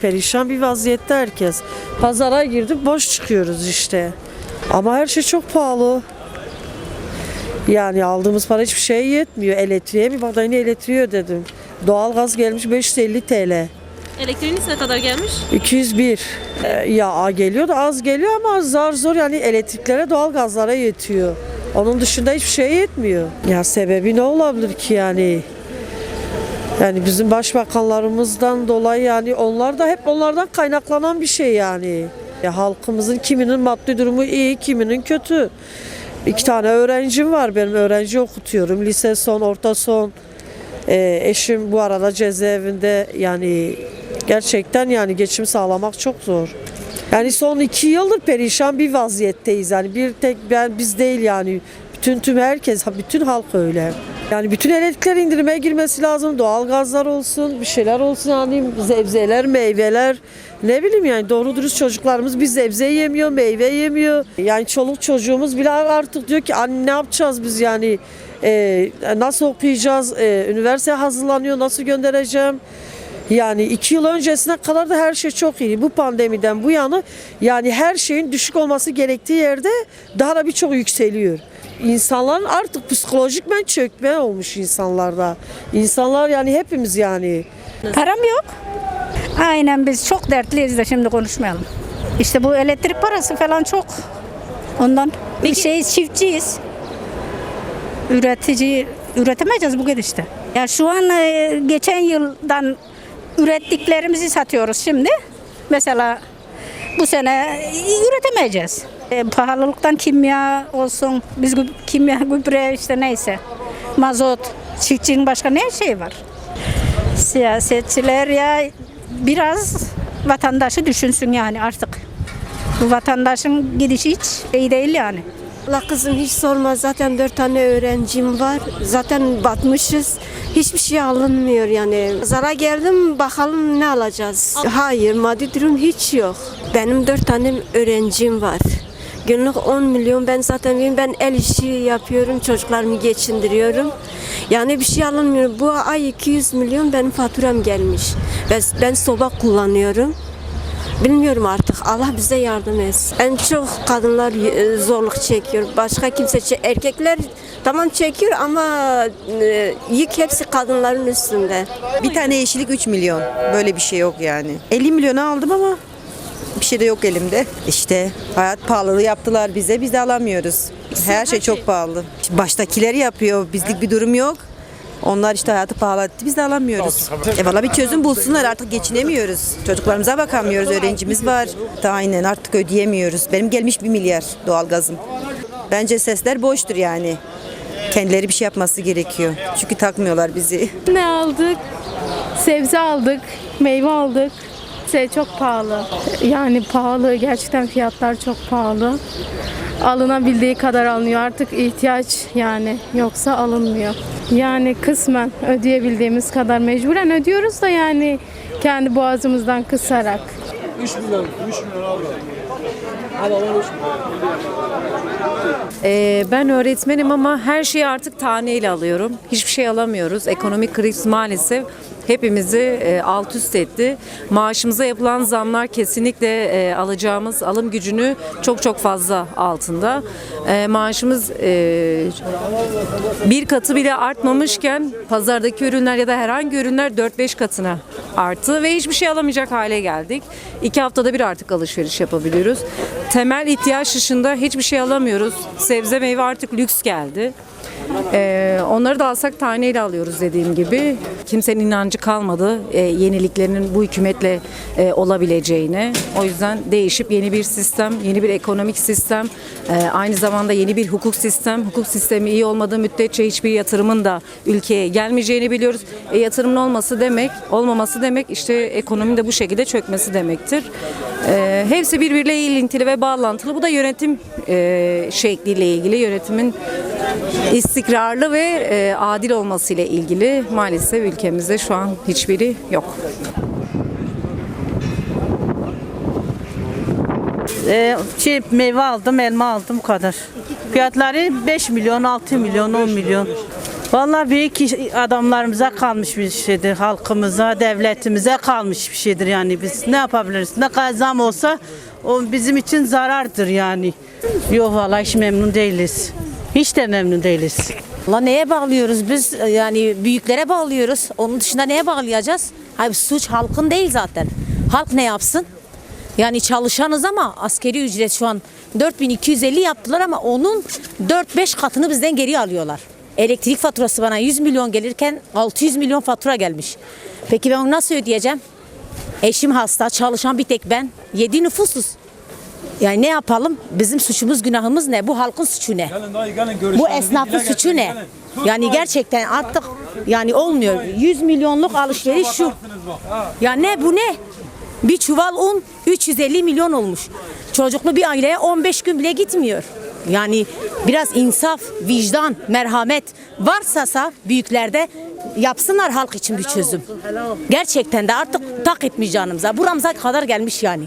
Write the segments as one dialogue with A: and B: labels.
A: Perişan bir vaziyette herkes. Pazara girdik boş çıkıyoruz işte. Ama her şey çok pahalı. Yani aldığımız para hiçbir şeye yetmiyor. Elektriğe bir bak da yine elektriği ödedim. Doğalgaz gelmiş 550 TL.
B: Elektriğiniz ne kadar gelmiş?
A: 201. Ee, ya geliyor da az geliyor ama zar zor yani elektriklere doğalgazlara yetiyor. Onun dışında hiçbir şey yetmiyor. Ya sebebi ne olabilir ki yani? Yani bizim başbakanlarımızdan dolayı yani onlar da hep onlardan kaynaklanan bir şey yani. Ya halkımızın kiminin maddi durumu iyi, kiminin kötü. İki tane öğrencim var benim öğrenci okutuyorum. Lise son, orta son. Ee, eşim bu arada cezaevinde yani gerçekten yani geçim sağlamak çok zor. Yani son iki yıldır perişan bir vaziyetteyiz. Yani bir tek ben biz değil yani bütün tüm herkes, bütün halk öyle. Yani bütün elektrikler indirime girmesi lazım. Doğal gazlar olsun, bir şeyler olsun yani sebzeler, meyveler. Ne bileyim yani doğru dürüst çocuklarımız bir sebze yemiyor, meyve yemiyor. Yani çoluk çocuğumuz bile artık diyor ki anne ne yapacağız biz yani e, nasıl okuyacağız, e, üniversiteye hazırlanıyor, nasıl göndereceğim. Yani iki yıl öncesine kadar da her şey çok iyi. Bu pandemiden bu yana yani her şeyin düşük olması gerektiği yerde daha da birçok yükseliyor. İnsanların artık psikolojik çökme olmuş insanlarda. İnsanlar yani hepimiz yani.
C: Param yok. Aynen biz çok dertliyiz de şimdi konuşmayalım. İşte bu elektrik parası falan çok. Ondan bir şey çiftçiyiz. Üretici üretemeyeceğiz bu gidişte. Ya şu an e, geçen yıldan ürettiklerimizi satıyoruz şimdi. Mesela bu sene üretemeyeceğiz. E, pahalılıktan kimya olsun, biz kimya, gübre işte neyse, mazot, çiftçinin başka ne şey var? Siyasetçiler ya biraz vatandaşı düşünsün yani artık. Bu vatandaşın gidişi hiç iyi değil yani.
D: Allah kızım hiç sorma zaten dört tane öğrencim var. Zaten batmışız. Hiçbir şey alınmıyor yani. Zara geldim bakalım ne alacağız. Hayır maddi durum hiç yok. Benim dört tane öğrencim var. Günlük 10 milyon ben zaten ben el işi yapıyorum çocuklarımı geçindiriyorum. Yani bir şey alınmıyor. Bu ay 200 milyon benim faturam gelmiş. Ben, ben soba kullanıyorum. Bilmiyorum artık. Allah bize yardım etsin. En çok kadınlar e, zorluk çekiyor. Başka kimse çe- erkekler tamam çekiyor ama e, yük hepsi kadınların üstünde.
E: Bir tane yeşillik 3 milyon. Böyle bir şey yok yani. 50 milyonu aldım ama şey de yok elimde. İşte hayat pahalılığı yaptılar bize. Biz de alamıyoruz. Her şey çok pahalı. Baştakileri yapıyor. Bizlik bir durum yok. Onlar işte hayatı pahalı Biz de alamıyoruz. E valla bir çözüm bulsunlar. Artık geçinemiyoruz. Çocuklarımıza bakamıyoruz. Öğrencimiz var. Da aynen artık ödeyemiyoruz. Benim gelmiş bir milyar doğalgazım. Bence sesler boştur yani. Kendileri bir şey yapması gerekiyor. Çünkü takmıyorlar bizi.
F: Ne aldık? Sebze aldık, meyve aldık. Şey çok pahalı. Yani pahalı, gerçekten fiyatlar çok pahalı. Alınabildiği kadar alınıyor. Artık ihtiyaç yani yoksa alınmıyor. Yani kısmen ödeyebildiğimiz kadar mecburen ödüyoruz da yani kendi boğazımızdan kısarak.
G: 3 milyon, 3 milyon al.
H: Ee, ben öğretmenim ama her şeyi artık taneyle alıyorum. Hiçbir şey alamıyoruz. Ekonomik kriz maalesef hepimizi e, alt üst etti. Maaşımıza yapılan zamlar kesinlikle e, alacağımız alım gücünü çok çok fazla altında. E, maaşımız e, bir katı bile artmamışken pazardaki ürünler ya da herhangi ürünler 4-5 katına arttı ve hiçbir şey alamayacak hale geldik. İki haftada bir artık alışveriş yapabiliyoruz. Temel ihtiyaç dışında hiçbir şey alamıyoruz. Sebze meyve artık lüks geldi. Ee, onları da alsak taneyle alıyoruz dediğim gibi. Kimsenin inancı kalmadı e, yeniliklerinin bu hükümetle e, olabileceğine. O yüzden değişip yeni bir sistem, yeni bir ekonomik sistem, e, aynı zamanda yeni bir hukuk sistem. Hukuk sistemi iyi olmadığı müddetçe hiçbir yatırımın da ülkeye gelmeyeceğini biliyoruz. E, yatırımın olması demek, olmaması demek işte ekonominin de bu şekilde çökmesi demektir. E, hepsi birbiriyle ilintili ve bağlantılı. Bu da yönetim e, şekliyle ilgili, yönetimin istikrarlı ve e, adil olması ile ilgili maalesef ülkemizde şu an hiçbiri yok.
I: Ee, şey, meyve aldım, elma aldım bu kadar. Fiyatları 5 milyon, 6 milyon, 10 milyon. Vallahi büyük iş- adamlarımıza kalmış bir şeydir. Halkımıza, devletimize kalmış bir şeydir yani. Biz ne yapabiliriz? Ne kadar olsa o bizim için zarardır yani. Yok vallahi hiç memnun değiliz. Hiç de memnun değiliz.
J: La neye bağlıyoruz biz? Yani büyüklere bağlıyoruz. Onun dışında neye bağlayacağız? Hayır suç halkın değil zaten. Halk ne yapsın? Yani çalışanız ama askeri ücret şu an 4250 yaptılar ama onun 4-5 katını bizden geri alıyorlar. Elektrik faturası bana 100 milyon gelirken 600 milyon fatura gelmiş. Peki ben onu nasıl ödeyeceğim? Eşim hasta, çalışan bir tek ben. 7 nüfusuz. Yani ne yapalım? Bizim suçumuz, günahımız ne? Bu halkın suçu ne?
G: Gelin dayı gelin.
J: Bu esnafın suçu ne? Yani gerçekten artık yani olmuyor. 100 milyonluk alışveriş şu. Ya ne bu ne? Bir çuval un 350 milyon olmuş. Çocuklu bir aileye 15 gün bile gitmiyor. Yani biraz insaf, vicdan, merhamet varsa büyüklerde yapsınlar halk için bir çözüm. Gerçekten de artık tak etmiş canımıza. Buramıza kadar gelmiş yani.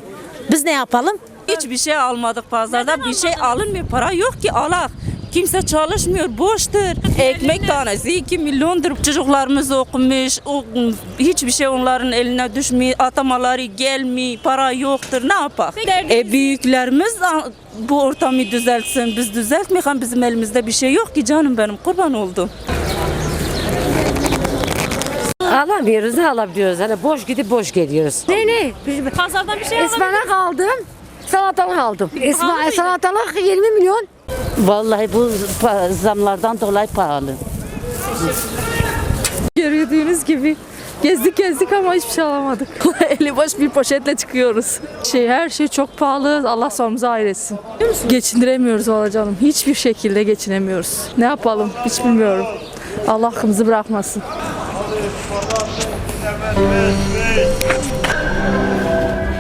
J: Biz ne yapalım?
K: Hiçbir şey almadık pazarda. Bir şey alınmıyor. Para yok ki alak. Kimse çalışmıyor, boştur. Ekmek tanesi 2 milyondur. Çocuklarımız okumuş, o, hiçbir şey onların eline düşmüyor. Atamaları gelmiyor, para yoktur. Ne yapak? E, büyüklerimiz bu ortamı düzeltsin. Biz düzeltmeyen bizim elimizde bir şey yok ki canım benim. Kurban oldum.
L: Alamıyoruz ne alabiliyoruz? Hani boş gidip boş geliyoruz. Ne ne?
B: Pazardan bir şey alabilir
L: Ispanak aldım. Salatalık aldım. İsma, salatalık 20 milyon. Vallahi bu zamlardan dolayı pahalı.
F: Gördüğünüz gibi gezdik gezdik ama hiçbir şey alamadık. Eli boş bir poşetle çıkıyoruz. Şey her şey çok pahalı. Allah sonumuzu ayretsin. Geçindiremiyoruz valla canım. Hiçbir şekilde geçinemiyoruz. Ne yapalım hiç bilmiyorum. Allah hakkımızı bırakmasın.